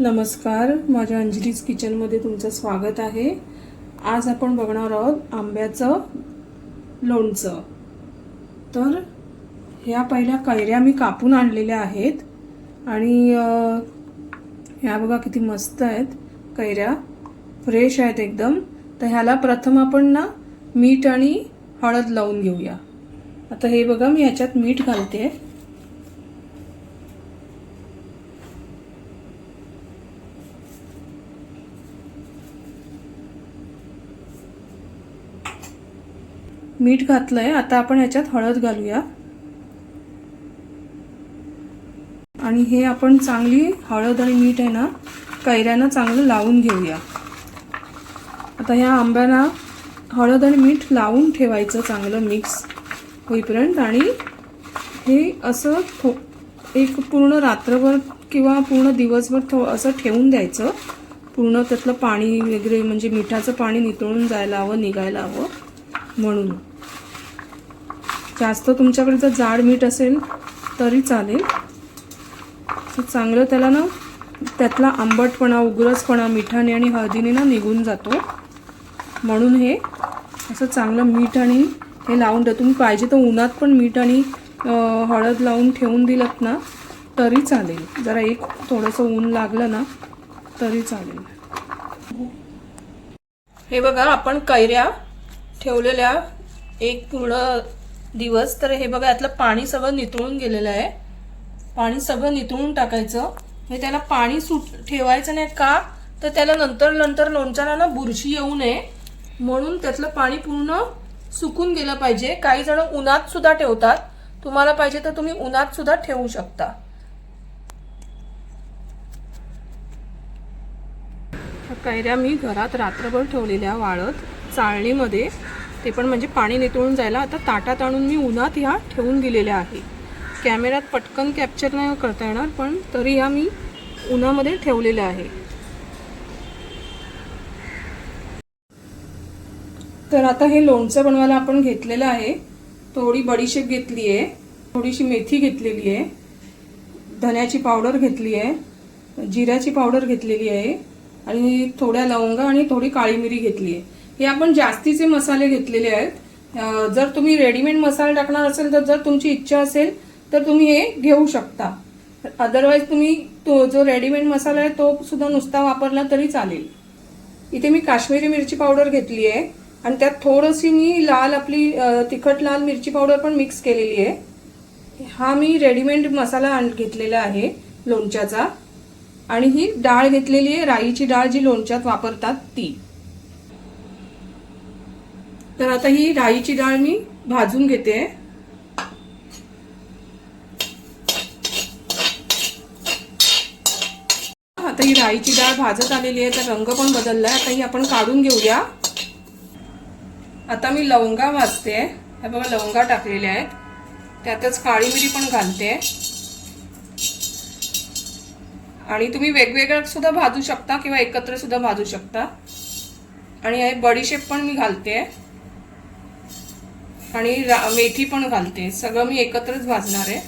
नमस्कार माझ्या अंजलीज किचनमध्ये तुमचं स्वागत आहे. आज आपण बघणार आहोत आंब्याचं लोणचं. तर ह्या पहिल्या कैऱ्या मी कापून आणलेल्या आहेत आणि ह्या बघा किती मस्त आहेत कैऱ्या. फ्रेश आहेत एकदम. तर ह्याला प्रथम आपण ना मीठ आणि हळद लावून घेऊया. आता हे बघा मी ह्याच्यात मीठ घालते. मीठ घातलंय आता आपण ह्याच्यात हळद घालूया. आणि हे आपण चांगली हळद आणि मीठ आहे ना कैऱ्यांना चांगलं लावून घेऊया. आता ह्या आंब्यांना हळद आणि मीठ लावून ठेवायचं चांगलं मिक्स होईपर्यंत आणि हे असं थो एक पूर्ण रात्रभर किंवा पूर्ण दिवसभर थो असं ठेवून द्यायचं. पूर्ण त्यातलं पाणी वगैरे म्हणजे मिठाचं पाणी नितळून जायला हवं निघायला हवं म्हणून. जास्त तुमच्याकडे जर जाड मीठ असेल तरी चालेल. चांगलं त्याला ना त्यातला आंबटपणा उग्रसपणा मिठाने आणि हळदीने ना निघून जातो. म्हणून हे असं चांगलं मीठ आणि हे लावून ठेव तुम्ही पाहिजे तर उन्हात पण मीठ आणि हळद लावून ठेवून दिलं ना तरी चालेल. जरा एक थोडंसं ऊन लागलं ना तरी चालेल. हे बघा आपण कैऱ्या ठेवलेल्या एक पूर्ण दिवस तर हे बघा यातलं पाणी सगळं नितळून गेलेलं आहे. पाणी सगळं नितळून टाकायचं. हे त्याला पाणी सुट ठेवायचं नाही का? तर त्याला नंतर नंतर लोणच्याला ना बुरशी येऊ नये. म्हणून त्यातलं पाणी पूर्ण सुकून गेलं पाहिजे. काही जण उन्हात सुद्धा ठेवतात. तुम्हाला पाहिजे तर तुम्ही उन्हात सुद्धा ठेवू शकता. कैऱ्या मी घरात रात्रभर ठेवलेल्या वाळत चाळणीमध्ये. ते पण म्हणजे पाणी नितळून जायला. आता ताटात आणून मी उन्हात ह्या ठेवून दिलेल्या आहे. कॅमेऱ्यात पटकन कॅप्चर नाही करता येणार पण तरी ह्या मी उन्हामध्ये ठेवलेल्या आहे. तर आता हे लोणचं बनवायला आपण घेतलेलं आहे. थोडी बडीशेप घेतली आहे. थोडीशी मेथी घेतलेली आहे. धन्याची पावडर घेतली आहे. जिऱ्याची पावडर घेतलेली आहे. आणि थोड्या लवंगा आणि थोडी काळी मिरी घेतली आहे. हे आपण जास्तीचे मसाले घेतलेले आहेत. जर तुम्ही रेडीमेड मसाला टाकणार असेल तर जर तुमची इच्छा असेल तर तुम्ही हे घेऊ शकता. अदरवाईज तुम्ही तो जो रेडीमेड मसाला आहे तो सुद्धा नुसता वापरला तरी चालेल. इथे मी काश्मीरी मिरची पावडर घेतली आहे आणि त्यात थोडीशी मी लाल आपली तिखट लाल मिरची पावडर पण मिक्स केलेली आहे. हा मी रेडीमेड मसाला आण- घेतलेला आहे लोणच्याचा. आणि ही डाळ घेतलेली आहे राईची डाळ जी लोणच्यात वापरतात ती. तर आता ही राईची डाळ मी भाजून घेते. आता ही राईची डाळ भाजत आलेली आहे तर रंग पण बदलला आहे आता ही आपण काढून घेऊया. आता मी लवंगा भाजते. हे बघा लवंगा टाकलेल्या आहेत. त्यातच काळी मिरी पण घालते. आणि तुम्ही वेगवेगळ्या सुद्धा भाजू शकता किंवा एकत्र सुद्धा भाजू शकता. आणि हे बडीशेप पण मी घालते. आणि मेथी पण घालते. सगळं मी एकत्रच भाजणार आहे.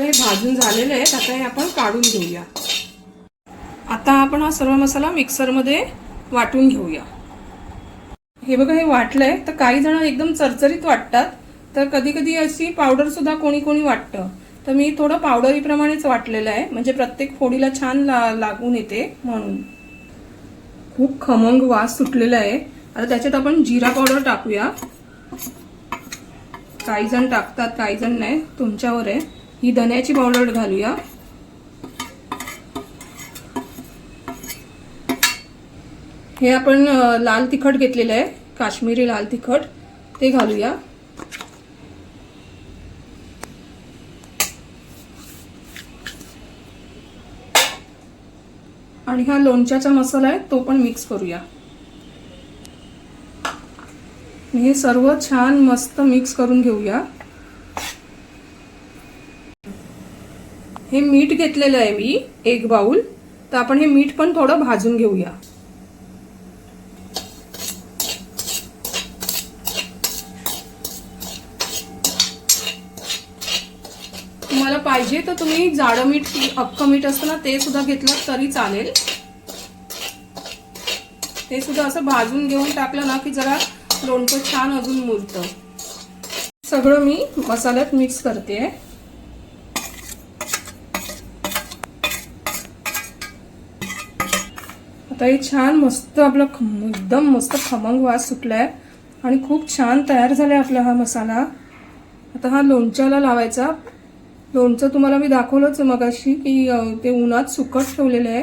हे भाजून झालेले आहेत आता हे आपण काढून घेऊया. आता आपण हा सर्व मसाला मिक्सरमध्ये वाटून घेऊया. हे बघा हे वाटलंय. तर काही जण एकदम चरचरीत वाटतात. तर कधी कधी अशी पावडर सुद्धा कोणी कोणी वाटतं. तर मी थोडं पावडरीप्रमाणेच वाटलेलं आहे. म्हणजे प्रत्येक फोडीला छान ला लागून येते म्हणून. खूप खमंग वास सुटलेला आहे. आता त्याच्यात आपण जिरा पावडर टाकूया. काही जण टाकतात काही जण नाही. तुमच्यावर आहे. ही धन्याची पावडर घालूया. हे आपण लाल तिखट घेतलेलं आहे. काश्मीरी लाल तिखट. ते घालूया. आणि हा लोणच्याचा मसाला आहे तो पण मिक्स करूया. हे सर्व छान मस्त मिक्स करून घेऊया. हे मीठ घेतलेलं आहे मी एक बाउल तर आपण हे मीठ पण थोडं भाजून घेऊया तुम्हाला पाहिजे तर तुम्ही जाडं मीठ अख्ख मीठ असतं ना ते सुद्धा घेतलं तरी चालेल. ते सुद्धा असं भाजून घेऊन टाकलं ना की जरा लोणचं छान अजून मुरतं. सगळं मी मसाल्यात मिक्स करते. आता हे छान मस्त आपला एकदम मस्त खमंग वास सुटलाय. आणि खूप छान तयार झालाय आपला हा मसाला. आता हा लोणच्याला लावायचा. लोणचं तुम्हाला मी दाखवलंच मगाशी की ते उन्हात सुकट ठेवलेलं आहे.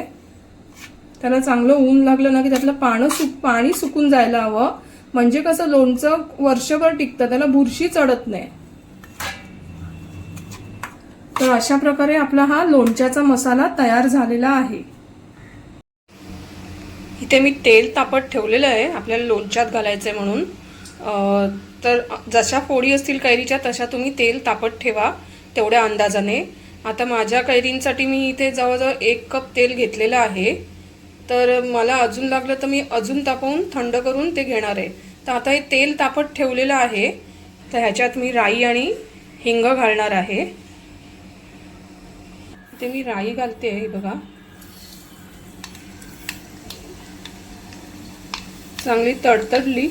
त्याला चांगलं ऊन लागलं ना की त्यातलं पानं सुक पाणी सुकून जायला हवं. म्हणजे कसं लोणचं वर्षभर टिकतं त्याला बुरशी चढत नाही. तर अशा प्रकारे आपला हा लोणच्याचा मसाला तयार झालेला आहे. इथे मी तेल तापत ठेवलेलं आहे आपल्याला लोणच्यात घालायचं आहे म्हणून. तर जशा फोडी असतील कैरीच्या तशा तुम्ही तेल तापत ठेवा. तेवढ्या अंदाजाने. आता माझ्या कैरींसाठी मी इथे जवळजवळ एक कप तेल घेतलेलं आहे. तर मला अजून लागलं तर मी अजून तापवून थंड करून ते घेणार आहे. तर आता हे तेल तापत ठेवलेलं आहे. तर ह्याच्यात मी राई आणि हिंग घालणार आहे. ते मी राई घालते हे बघा. चांगली तडतडली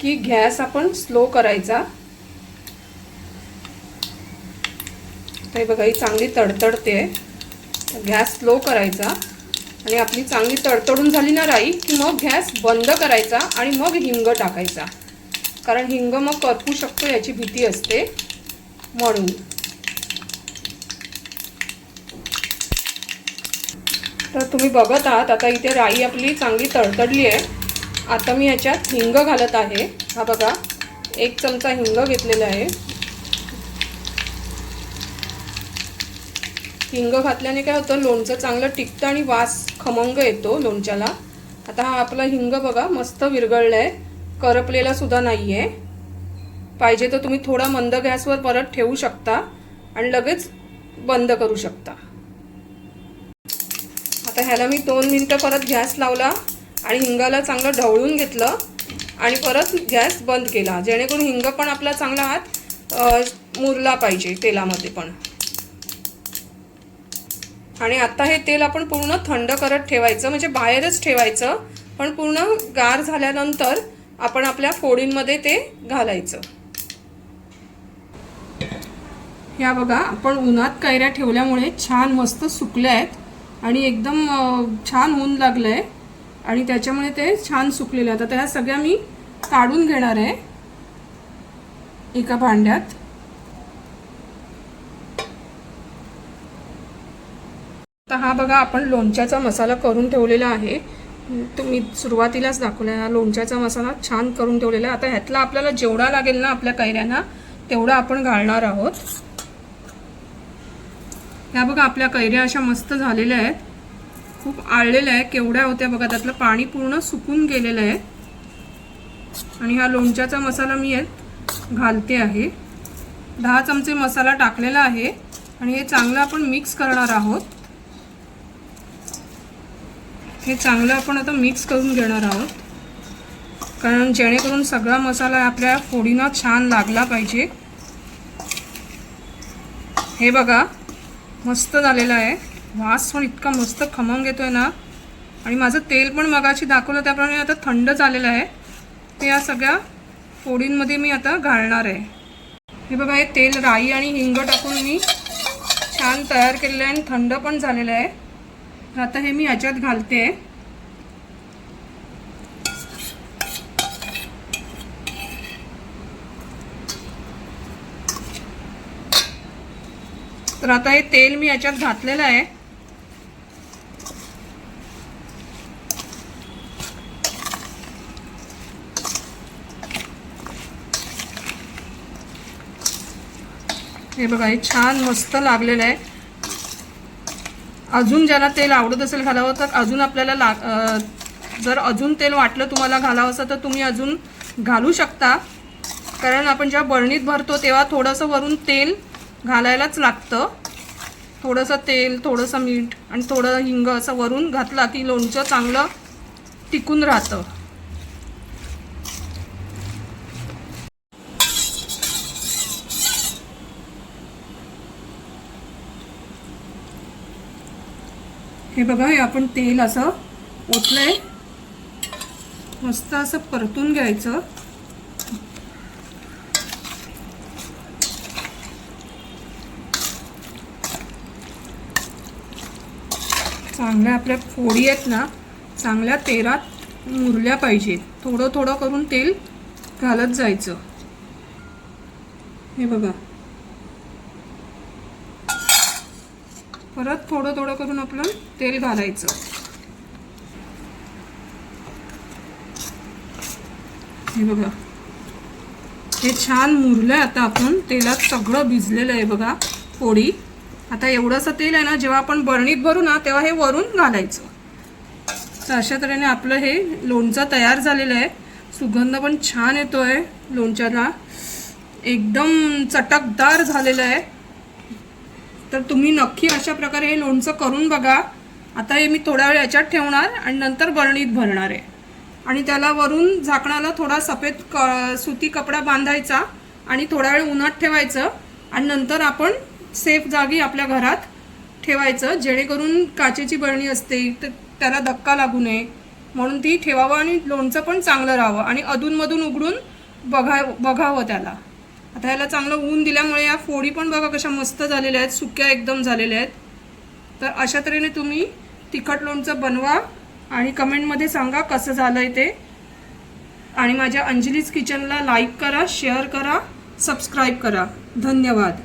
की गॅस आपण स्लो करायचा. हे बघा ही चांगली तडतडते. गॅस स्लो करायचा. आणि आपली चांगली तडतडून झाली ना राई की मग गॅस बंद करायचा आणि मग हिंग टाकायचा. कारण हिंग मग करपू शकतो याची भीती असते म्हणून. तर तुम्ही बघत आहात आता इथे राई आपली चांगली तडतडली आहे. आता मी याच्यात हिंग घालत आहे. हा बघा एक चमचा हिंग घेतलेला आहे. हिंग घातल्याने काय होतं लोणचं चांगलं टिकतं आणि वास खमंग येतो लोणच्याला. आता हा आपला हिंग बघा मस्त विरघळलाय. करपलेला सुद्धा नाही आहे पाहिजे तर तुम्ही थोडा मंद गॅसवर परत ठेवू शकता आणि लगेच बंद करू शकता. आता ह्याला मी दोन मिनटं परत गॅस लावला आणि हिंगाला चांगलं ढवळून घेतलं आणि परत गॅस बंद केला जेणेकरून हिंग पण आपला चांगला हात मुरला पाहिजे तेलामध्ये पण. आणि आता हे तेल आपण पूर्ण थंड करत ठेवायचं म्हणजे बाहेरच ठेवायचं पण पूर्ण गार झाल्यानंतर आपण आपल्या फोडींमध्ये ते घालायचं. ह्या बघा आपण उन्हात कैऱ्या ठेवल्यामुळे छान मस्त सुकल्या आहेत आणि एकदम छान ऊन लागलंय आणि त्याच्यामुळे ते छान सुकलेले आहेत. आता ह्या सगळ्या मी काढून घेणार आहे एका भांड्यात आता हा बघा आपण लोणच्याचा मसाला करून ठेवलेला आहे. तुम्ही सुरुवातीलाच दाखवला हा लोणच्याचा मसाला छान करून ठेवलेला आहे. आता ह्यातला आपल्याला जेवढा लागेल ना आपल्या कैऱ्यांना तेवढा आपण घालणार आहोत. ह्या बघा आपल्या कैऱ्या अशा मस्त झालेल्या आहेत. खूप आळलेल्या आहे केवढ्या होत्या बघा त्यातलं पाणी पूर्ण सुकून गेलेलं आहे. आणि हा लोणच्याचा मसाला मी यात घालते आहे. दहा चमचे मसाला टाकलेला आहे. आणि हे चांगलं आपण मिक्स करणार आहोत. हे चांगलं आपण आता मिक्स करून घेणार आहोत. कारण जेणेकरून सगळा मसाला आपल्या फोडीनं छान लागला पाहिजे. हे बघा मस्त झालेलं आहे. वास पण इतका मस्त खमंग आहे ना. आणि माझं तेल पण मगाशी दाखवलं त्याप्रमाणे आता थंड झालेलं आहे. ते या सगळ्या फोडींमध्ये मी आता घालणार आहे. हे बघा हे तेल राई आणि हिंग टाकून मी छान तयार केलेलं आहे आणि थंड पण झालेलं आहे. तर आता हे मी याच्यात घालते. तर आता हे तेल मी याच्यात घातलेलं आहे. हे बघा हे छान मस्त लागलेलं आहे. अजून ज्याला तेल आवडत असेल घालावं तर अजून आपल्याला लाग जर अजून तेल वाटलं तुम्हाला घालावं असं तर तुम्ही अजून घालू शकता. कारण आपण जेव्हा बळणीत भरतो तेव्हा थोडंसं वरून तेल घालायलाच लागतं. थोडंसं तेल थोडंसं मीठ आणि थोडं हिंग असं वरून घातला की लोणचं चांगलं टिकून राहतं. हे बघा हे आपण तेल असं ओतलंय. मस्त असं परतून घ्यायचं. चांगल्या आपल्या फोडी आहेत ना चांगल्या तेलात मुरल्या पाहिजेत. थोडं थोडं करून तेल घालत जायचं. हे बघा. परत थोडं थोडं करून आपलं तेल घालायचं. हे बघा. हे छान मुरलंय आता आपण. तेलात सगळं भिजलेलं आहे बघा फोडी. आता एवढंसं तेल आहे ना जेव्हा आपण बरणीत भरू ना तेव्हा हे वरून घालायचं. तर अशा तऱ्हेने आपलं हे लोणचं तयार झालेलं आहे. सुगंध पण छान येतोय लोणच्याला. एकदम चटकदार झालेलं आहे. तर तुम्ही नक्की अशा प्रकारे हे लोणचं करून बघा. आता हे मी थोडा वेळ याच्यात ठेवणार आणि नंतर बरणीत भरणार आहे. आणि त्याला वरून झाकणाला थोडा सफेद क सुती कपडा बांधायचा आणि थोडा वेळ उन्हात ठेवायचं. आणि नंतर आपण सेफ जागी आपल्या घरात ठेवायचं जेणेकरून काचेची बरणी असते तर त्याला धक्का लागू नये. म्हणून ती ठेवावं आणि लोणचं पण चांगलं राहावं आणि अधूनमधून उघडून बघा बघावं त्याला. आता ह्याला चांगलं ऊन दिल्यामुळे या फोडी पण बघा कशा मस्त झालेल्या आहेत सुक्या एकदम झालेल्या आहेत. तर अशा तऱ्हेने तुम्ही तिखट लोणचं बनवा आणि कमेंटमध्ये सांगा कसं झालं आहे ते. आणि माझ्या अंजलीज किचनला लाईक करा शेअर करा सबस्क्राईब करा. धन्यवाद.